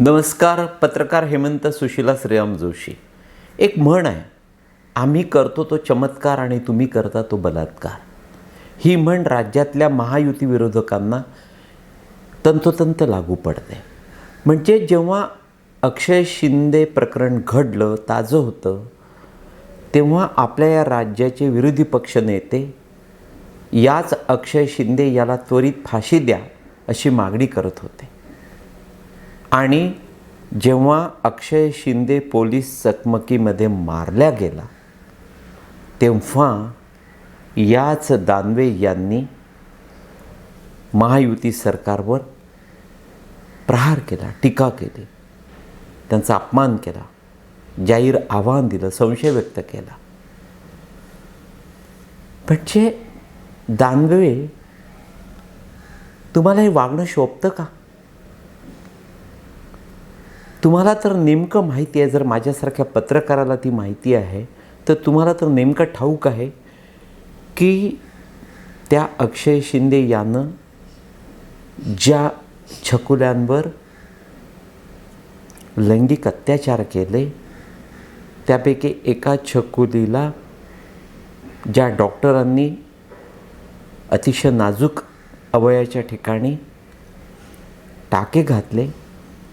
नमस्कार पत्रकार हेमंत सुशीला श्रीराम जोशी. एक म्हण आहे आम्ही करतो तो चमत्कार आणि तुम्ही करता तो बलात्कार. ही म्हण राज्यातल्या महायुती विरोधकांना तंतोतंत लागू पडते. म्हणजे जेव्हा अक्षय शिंदे प्रकरण घडलं ताजं होतं तेव्हा आपल्या या राज्याचे विरोधी पक्ष नेते याच अक्षय शिंदे याला त्वरित फाशी द्या अशी मागणी करत होते. आणि जेव्हा अक्षय शिंदे पोलीस चकमकीमध्ये मारल्या गेला तेव्हा याच दानवे यांनी महायुती सरकारवर प्रहार केला टीका केली त्यांचा अपमान केला जाहीर आव्हान दिलं संशय व्यक्त केला. म्हणजे दानवे तुम्हाला हे वागणं शोभतं का? तुम्हाला तर नेमकं माहिती आहे जर माझ्यासारख्या पत्रकाराला ती माहिती आहे तर तुम्हाला तर नेमकं ठाऊक आहे की त्या अक्षय शिंदे यानं ज्या छकुल्यांवर लैंगिक अत्याचार केले त्यापैकी एका छकुलीला ज्या डॉक्टरांनी अतिशय नाजूक अवयाच्या ठिकाणी टाके घातले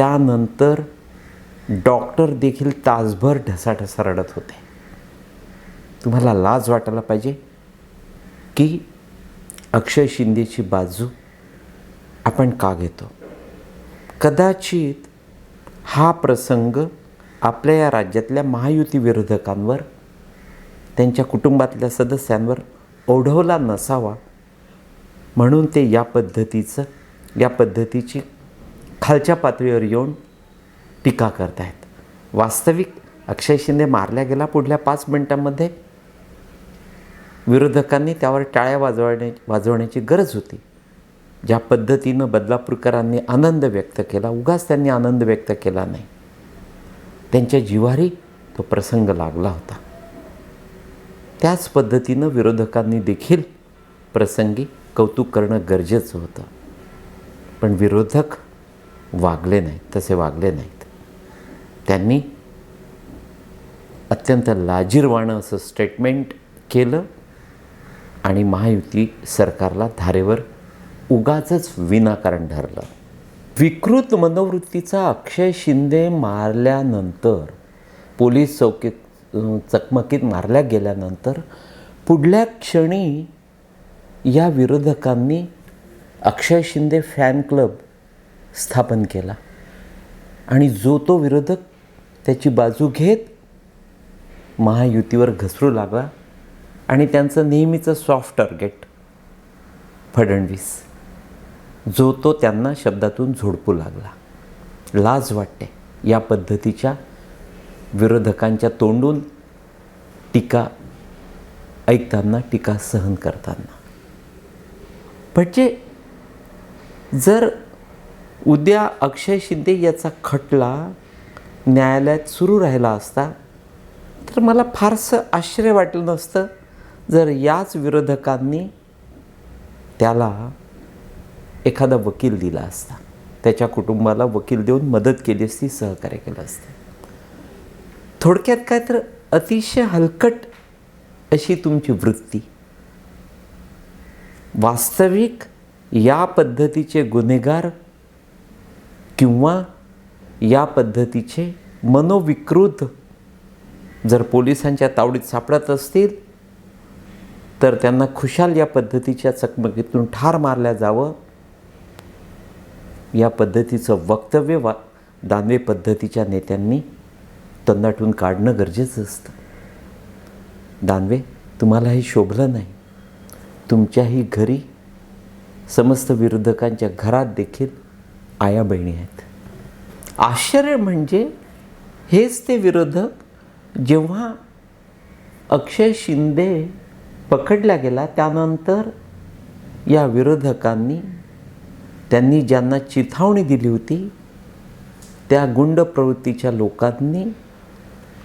त्यानंतर डॉक्टर देखील तासभर ढसाढसा रडत होते. तुम्हाला लाज वाटायला पाहिजे की अक्षय शिंदेची बाजू आपण का घेतो? कदाचित हा प्रसंग आपल्या या राज्यातल्या महायुती विरोधकांवर त्यांच्या कुटुंबातल्या सदस्यांवर ओढवला नसावा म्हणून ते या पद्धतीचं या पद्धतीची खालच्या पातळीवर येऊन टीका करत आहेत वास्तविक अक्षय शिंदे मारल्या गेला पुढल्या पाच मिनटांमध्ये? विरोधकांनी त्यावर टाळ्या वाजवण्या वाजवण्याची गरज होती. ज्या पद्धतीनं बदलापूरकरांनी आनंद व्यक्त केला उगाच त्यांनी आनंद व्यक्त केला नाही. त्यांच्या जिवारी तो प्रसंग लागला होता. त्याच पद्धतीनं विरोधकांनी देखील प्रसंगी कौतुक करणं गरजेचं होतं. पण विरोधक वागले नाहीत तसे वागले नाहीत. त्यांनी अत्यंत लाजीरवाणं असं स्टेटमेंट केलं आणि महायुती सरकारला धारेवर उगाचंच विनाकारण ठरलं विकृत मनोवृत्तीचा अक्षय शिंदे मारल्यानंतर पोलीस चौकीत चकमकीत मारल्या गेल्यानंतर पुढल्या क्षणी या विरोधकांनी अक्षय शिंदे फॅन क्लब स्थापन केला. आणि जो तो विरोधक त्याची बाजू घेत महायुतीवर घसरू लागला आणि त्यांचं नेहमीचं सॉफ्ट टार्गेट फडणवीस. जो तो त्यांना शब्दातून झोडपू लागला. लाज वाटते या पद्धतीच्या विरोधकांच्या तोंडून टीका ऐकताना टीका सहन करताना. म्हणजे जर उद्या अक्षय शिंदे याचा खटला न्यायालयात सुरू राहिला असता तर मला फारसं आश्चर्य वाटलं नसतं जर याच विरोधकांनी त्याला एखादा वकील दिला असता. त्याच्या कुटुंबाला वकील देऊन मदत केली असती सहकार्य केलं असतं. थोडक्यात काय तर अतिशय हलकट अशी तुमची वृत्ती. वास्तविक या पद्धतीचे गुन्हेगार किंवा या पद्धतीचे मनोविकृत जर पोलिसांच्या तावडीत सापडत असतील तर त्यांना खुशाल या पद्धतीच्या चकमकीतून ठार मारल्या जावं. या पद्धतीचं वक्तव्य वा दानवे पद्धतीच्या नेत्यांनी तन्नाटून काढणं गरजेचं असतं. दानवे तुम्हाला हे शोभलं नाही. तुमच्याही घरी समस्त विरोधकांच्या घरात देखील आया बहिणी आहेत. आश्चर्य म्हणजे हेच ते विरोधक जेव्हा अक्षय शिंदे पकडला गेला त्यानंतर या विरोधकांनी त्यांनी ज्यांना चिथावणी दिली होती त्या गुंड प्रवृत्तीच्या लोकांनी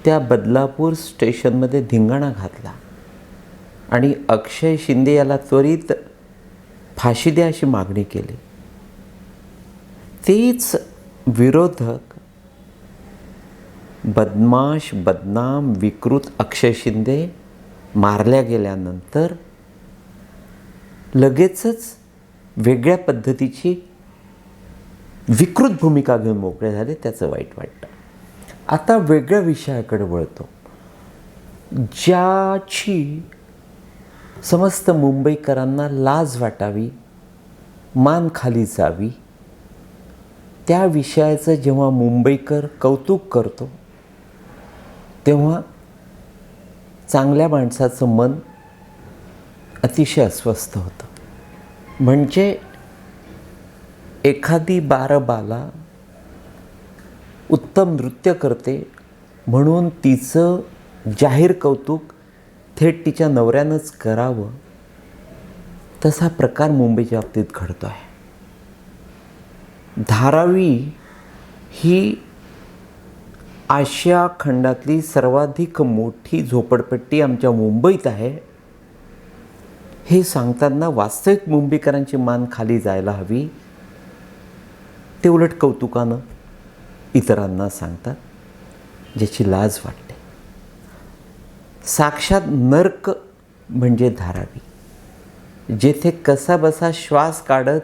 त्या बदलापूर स्टेशनमध्ये धिंगाणा घातला. आणि अक्षय शिंदे याला त्वरित फाशी द्या अशी मागणी केली. तेच विरोधक बदमाश बदनाम विकृत अक्षय शिंदे मारल्या गेल्यानंतर लगेचच वेगळ्या पद्धतीची विकृत भूमिका घेऊन मोकळे झाले त्याचं वाईट वाटतं. आता वेगळ्या विषयाकडे वळतो. ज्याची समस्त मुंबईकरांना लाज वाटावी मान खाली जावी त्या विषयाचं जेव्हा मुंबईकर कौतुक करतो तेव्हा चांगल्या माणसाचं मन अतिशय अस्वस्थ होतं. म्हणजे एखादी बारबाला उत्तम नृत्य करते म्हणून तिचं जाहीर कौतुक थेट तिच्या नवऱ्यानंच करावं तसा प्रकार मुंबईच्या बाबतीत घडतो आहे. धारावी ही आशिया खंडातली सर्वाधिक मोठी झोपडपट्टी आमच्या मुंबईत आहे. हे सांगताना वास्तविक मुंबईकरांची मान खाली जायला हवी. ते उलट कौतुकानं इतरांना सांगतात ज्याची लाज वाटते. साक्षात नर्क म्हणजे धारावी जेथे कसाबसा श्वास काढत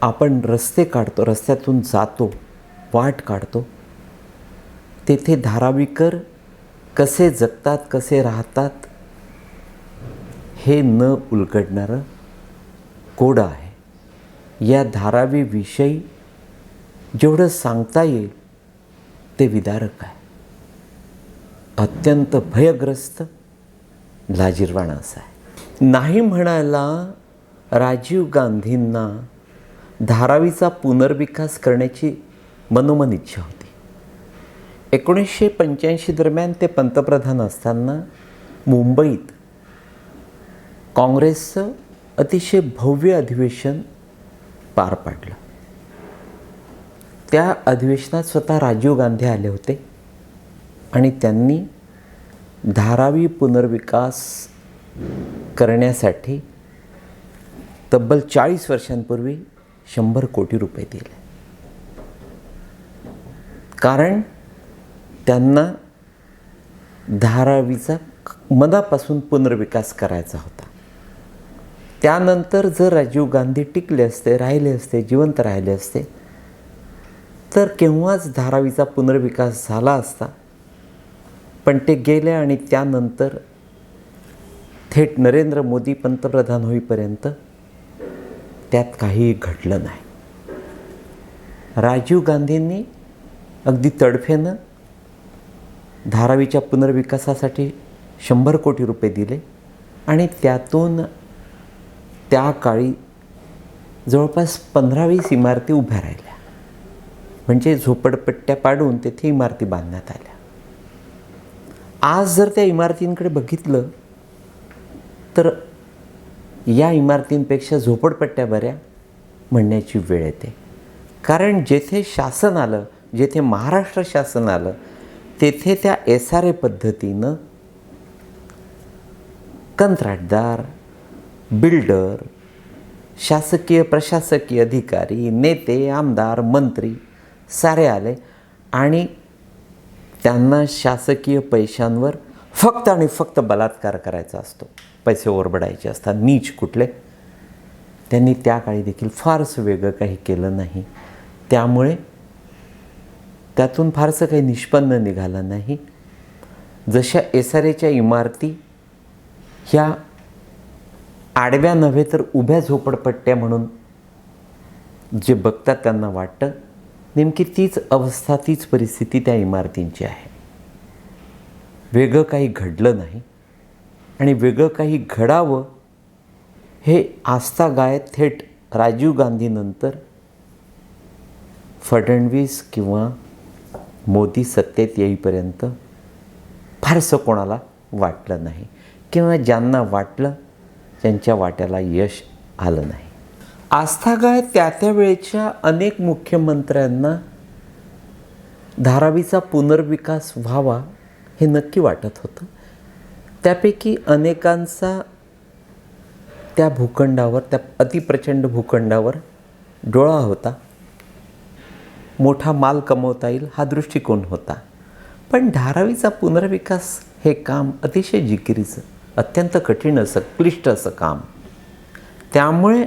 आपण रस्ते काढतो रस्त्यातून जातो वाट काढतो. तेथे धारावीकर कसे जगतात कसे राहतात हे न उलगडणारं कोडं आहे. या धारावीविषयी जेवढं सांगता येईल ते विदारक आहे. अत्यंत भयग्रस्त लाजीरवाणा असा आहे. नाही म्हणायला राजीव गांधींना धारावीचा पुनर्विकास करण्याची मनोमन इच्छा होती. एकोणीसशे पंच्याऐंशी दरम्यान ते पंतप्रधान असताना मुंबईत काँग्रेसचं अतिशय भव्य अधिवेशन पार पाडलं. त्या अधिवेशनात स्वतः राजीव गांधी आले होते आणि त्यांनी धारावी पुनर्विकास करण्यासाठी तब्बल चाळीस वर्षांपूर्वी शंभर कोटी रुपये दिले. कारण त्यांना धारावीचा मनापासून पुनर्विकास करायचा होता. त्यानंतर जर राजीव गांधी टिकले असते राहिले असते जिवंत राहिले असते तर केव्हाच धारावीचा पुनर्विकास झाला असता? पण ते गेले आणि त्यानंतर थेट नरेंद्र मोदी पंतप्रधान होईपर्यंत त्यात काही घडलं नाही. राजीव गांधींनी अगदी तडफेनं धारावीच्या पुनर्विकासासाठी शंभर कोटी रुपये दिले आणि त्यातून त्या काळी जवळपास पंधरा वीस इमारती उभ्या राहिल्या. म्हणजे झोपडपट्ट्या पाडून तेथे इमारती बांधण्यात आल्या. आज जर त्या इमारतींकडे बघितलं तर या इमारतींपेक्षा झोपडपट्ट्या बऱ्या म्हणण्याची वेळ येते. कारण जेथे शासन आलं जेथे महाराष्ट्र शासन आलं तेथे त्या एस आर ए पद्धतीनं कंत्राटदार बिल्डर शासकीय प्रशासकीय अधिकारी नेते आमदार मंत्री सारे आले आणि त्यांना शासकीय पैशांवर फक्त आणि फक्त बलात्कार करायचा असतो. पैसे ओरबडायचे असतात नीच कुठले. त्यांनी त्या काळी देखील फारसं वेगळं काही केलं नाही. त्यामुळे त्यातून फारसं काही निष्पन्न निघालं नाही. जशा एस आर एच्या इमारती ह्या आडव्या नव्हे तर उभ्या झोपडपट्ट्या म्हणून जे बघतात त्यांना वाटतं नेमकी तीच अवस्था तीच परिस्थिती त्या इमारतींची आहे. वेगळं काही घडलं नाही. आणि वेगळं काही घडावं हे आस्था गाय थेट राजीव गांधीनंतर फडणवीस किंवा मोदी सत्तेत येईपर्यंत फारसं कोणाला वाटलं नाही. किंवा ज्यांना वाटलं त्यांच्या वाट्याला यश आलं नाही. आस्थागाय त्या त्या वेळेच्या अनेक मुख्यमंत्र्यांना धारावीचा पुनर्विकास व्हावा हे नक्की वाटत होतं. त्यापैकी अनेकांचा त्या भूखंडावर त्या अतिप्रचंड भूखंडावर डोळा होता. मोठा माल कमवता येईल हा दृष्टिकोन होता. पण धारावीचा पुनर्विकास हे काम अतिशय जिकिरीचं अत्यंत कठीण असं क्लिष्ट असं काम. त्यामुळे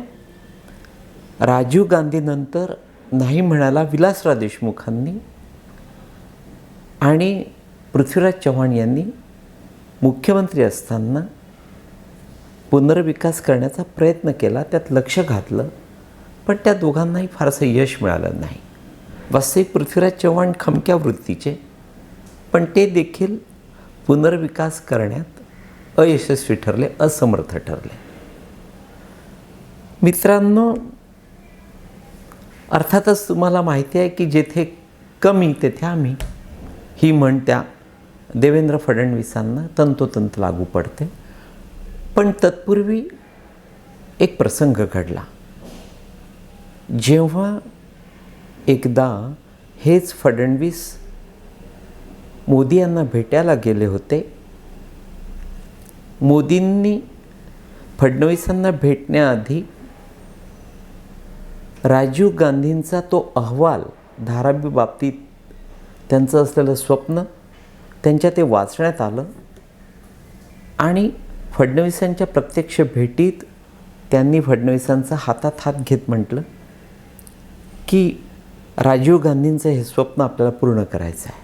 राजीव गांधीनंतर नाही म्हणाला विलासराव देशमुखांनी आणि पृथ्वीराज चव्हाण यांनी मुख्यमंत्री असताना पुनर्विकास करण्याचा प्रयत्न केला त्यात लक्ष घातलं पण त्या दोघांनाही फारसं यश मिळालं नाही. वास्तविक पृथ्वीराज चव्हाण खमक्या वृत्तीचे पण ते देखील पुनर्विकास करण्यात अयशस्वी ठरले असमर्थ ठरले. मित्रांनो अर्थातच तुम्हाला माहिती आहे की जेथे कमी तेथे आम्ही. ही म्हण त्या देवेंद्र फडणवीसांना तंतोतंत लागू पडते. पण तत्पूर्वी एक प्रसंग घडला. जेव्हा एकदा हेच फडणवीस मोदी यांना भेटायला गेले होते मोदींनी फडणवीसांना भेटण्याआधी राजीव गांधींचा तो अहवाल धारावी बाबतीत त्यांचं असलेलं स्वप्न त्यांच्या ते वाचण्यात आलं. आणि फडणवीसांच्या प्रत्यक्ष भेटीत त्यांनी फडणवीसांचा हातात हात घेत म्हटलं की राजीव गांधींचं हे स्वप्न आपल्याला पूर्ण करायचं आहे.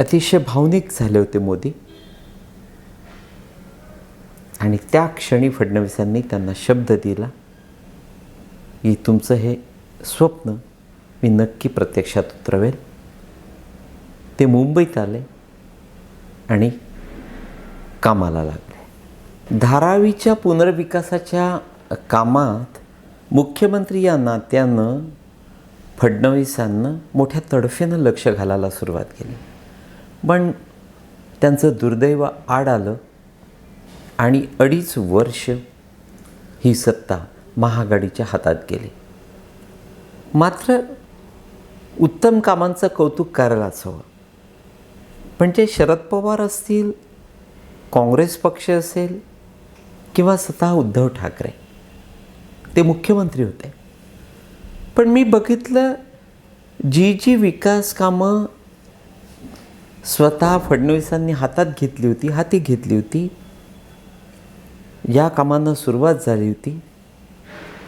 अतिशय भावनिक झाले होते मोदी. आणि त्या क्षणी फडणवीसांनी त्यांना शब्द दिला की तुमचं हे स्वप्न मी नक्की प्रत्यक्षात उतरवेल. ते मुंबईत आले आणि कामाला लागले. धारावीच्या पुनर्विकासाच्या कामात मुख्यमंत्री या नात्यानं फडणवीसांना मोठ्या तडफेनं लक्ष घालायला सुरुवात केली. पण त्यांचं दुर्दैव आड आलं आणि अडीच वर्ष ही सत्ता महाआघाडीच्या हातात गेली. मात्र उत्तम कामांचं कौतुक करायलाच हवं. पण जे शरद पवार असतील काँग्रेस पक्ष असेल किंवा स्वतः उद्धव ठाकरे ते मुख्यमंत्री होते. पण मी बघितलं जी जी विकास कामं स्वतः फडणवीसांनी हातात घेतली होती हाती घेतली होती या कामांना सुरुवात झाली होती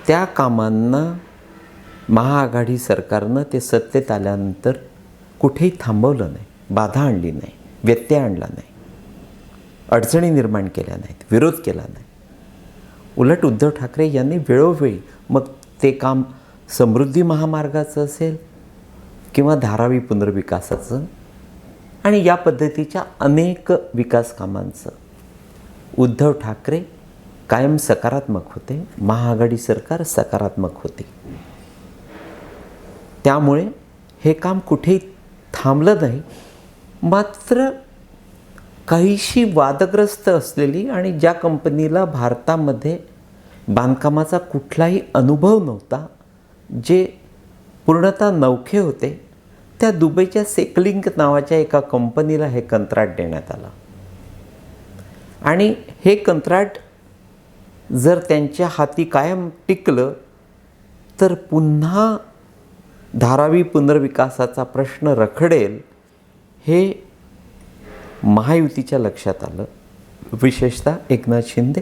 त्या कामांना महाआघाडी सरकारनं ते सत्तेत आल्यानंतर कुठेही थांबवलं नाही. बाधा आणली नाही व्यत्यय आणला नाही अडचणी निर्माण केल्या नाहीत विरोध केला नाही. उलट उद्धव ठाकरे यांनी वेळोवेळी मग ते काम समृद्धी महामार्गाचं असेल किंवा धारावी पुनर्विकासाचं आणि या पद्धतीच्या अनेक विकास कामांचं. उद्धव ठाकरे कायम सकारात्मक होते महाआघाडी सरकार सकारात्मक होते. त्यामुळे हे काम कुठेही थांबलं नाही मात्र काहीशी वादग्रस्त असलेली आणि ज्या कंपनीला भारतामध्ये बांधकामाचा कुठलाही अनुभव नव्हता जे पूर्णतः नौखे होते त्या दुबईच्या सेकलिंग नावाच्या एका कंपनीला हे कंत्राट देण्यात आलं. आणि हे कंत्राट जर त्यांच्या हाती कायम टिकलं तर पुन्हा धारावी पुनर्विकासाचा प्रश्न रखडेल हे महायुतीच्या लक्षात आलं. विशेषतः एकनाथ शिंदे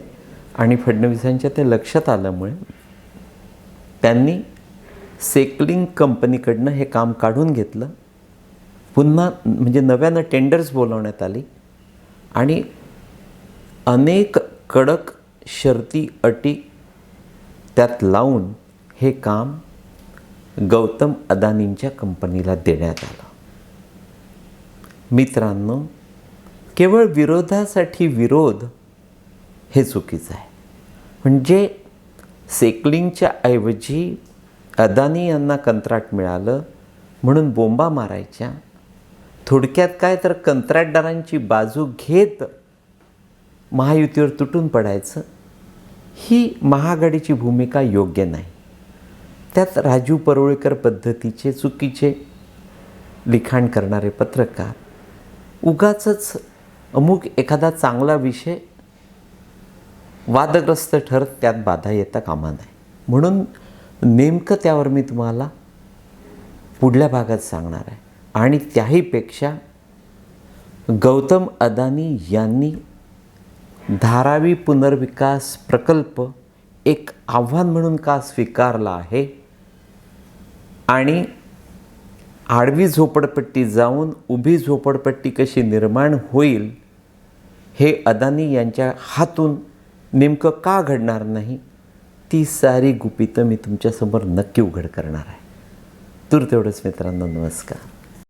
आणि फडणवीसांच्या ते लक्षात आल्यामुळे त्यांनी सेकलिंग कंपनीकडनं हे काम काढून घेतलं. पुन्हा म्हणजे नव्यानं टेंडर्स बोलवण्यात आली आणि अनेक कडक शर्ती अटी त्यात लावून हे काम गौतम अदानींच्या कंपनीला देण्यात आलं. मित्रांनो केवळ विरोधासाठी विरोध हे चुकीचं आहे. म्हणजे सेकलिंगच्या ऐवजी अदानी यांना कंत्राट मिळालं म्हणून बोंबा मारायच्या थोडक्यात काय तर कंत्राटदारांची बाजू घेत महायुतीवर तुटून पडायचं ही महाआघाडीची भूमिका योग्य नाही. त्यात राजू परोळेकर पद्धतीचे चुकीचे लिखाण करणारे पत्रकार उगाचच अमुक एखादा चांगला विषय वादग्रस्त ठरत त्यात बाधा येता कामा नये. म्हणून नेमकं त्यावर मी तुम्हाला पुढल्या भागात सांगणार आहे. आणि त्याहीपेक्षा गौतम अदानी यांनी धारावी पुनर्विकास प्रकल्प एक आव्हान म्हणून का स्वीकारला आहे? आणि आडवी झोपडपट्टी जाऊन उभी झोपडपट्टी कशी निर्माण होईल हे अदानी यांच्या हातून नेमकं का घडणार नाही ती सारी गुपितं मी तुमच्यासमोर नक्की उघड करणार आहे. तूर तेवढंच मित्रांनो नमस्कार.